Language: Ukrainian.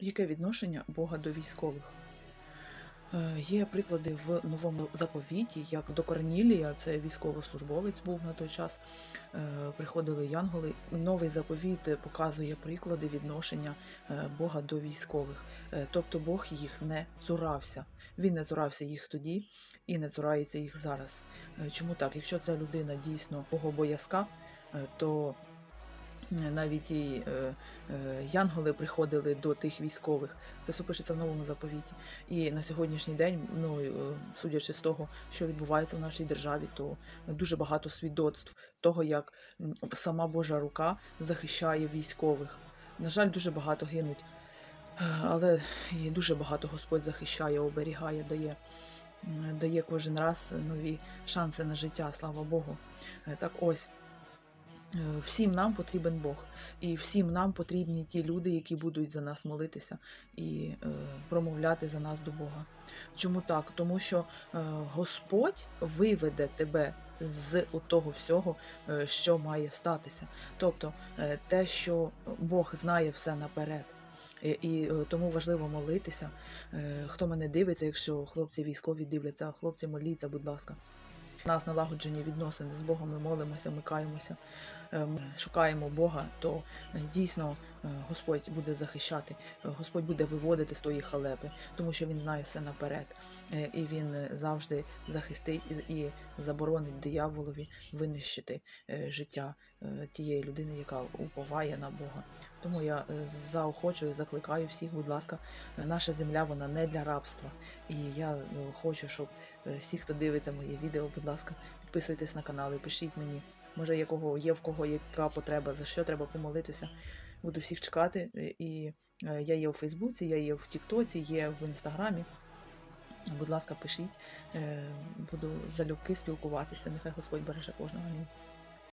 Яке відношення Бога до військових? Е, Є приклади в новому заповіті, як до Корнілія, це військовослужбовець був на той час. е, Приходили янголи. Новий заповіт показує приклади відношення е, Бога до військових. Тобто Бог їх не цурався. Він не цурався їх тоді і не цурається їх зараз. Чому так? Якщо ця людина дійсно богобоязка, то навіть і е, е, янголи приходили до тих військових. Це все пишеться в новому заповіті. І на сьогоднішній день, ну е, судячи з того, що відбувається в нашій державі, то дуже багато свідоцтв того, як сама Божа рука захищає військових. На жаль, дуже багато гинуть, але і дуже багато Господь захищає, оберігає, дає. Дає кожен раз нові шанси на життя, слава Богу. Е, Так ось всім нам потрібен Бог, і всім нам потрібні ті люди, які будуть за нас молитися і е, промовляти за нас до Бога. Чому так? Тому що е, Господь виведе тебе з того всього, е, що має статися. Тобто е, те, що Бог знає все наперед. І, е, тому важливо молитися. Е, Хто мене дивиться, якщо хлопці військові дивляться, хлопці моліться, будь ласка. Нас налагоджені відносини з Богом, ми молимося, ми каємося, е, шукаємо Бога, то е, дійсно Господь буде захищати, е, Господь буде виводити з тої халепи, тому що Він знає все наперед. Е, І він е, завжди захистить і- заборонить дияволові винищити е, життя е, тієї людини, яка уповає на Бога. Тому я е, заохочую, закликаю всіх, будь ласка, е, наша земля вона не для рабства. І я хочу, щоб е, всі, хто дивиться моє відео, будь ласка, підписуйтесь на канал і пишіть мені, може, якого є в кого яка потреба, за що треба помолитися. Буду всіх чекати. е, І е, я є у Фейсбуці, я є в Тіктоці, є в Інстаграмі. Будь ласка, пишіть. Е, Буду залюбки спілкуватися. Нехай Господь береже кожного. Амінь.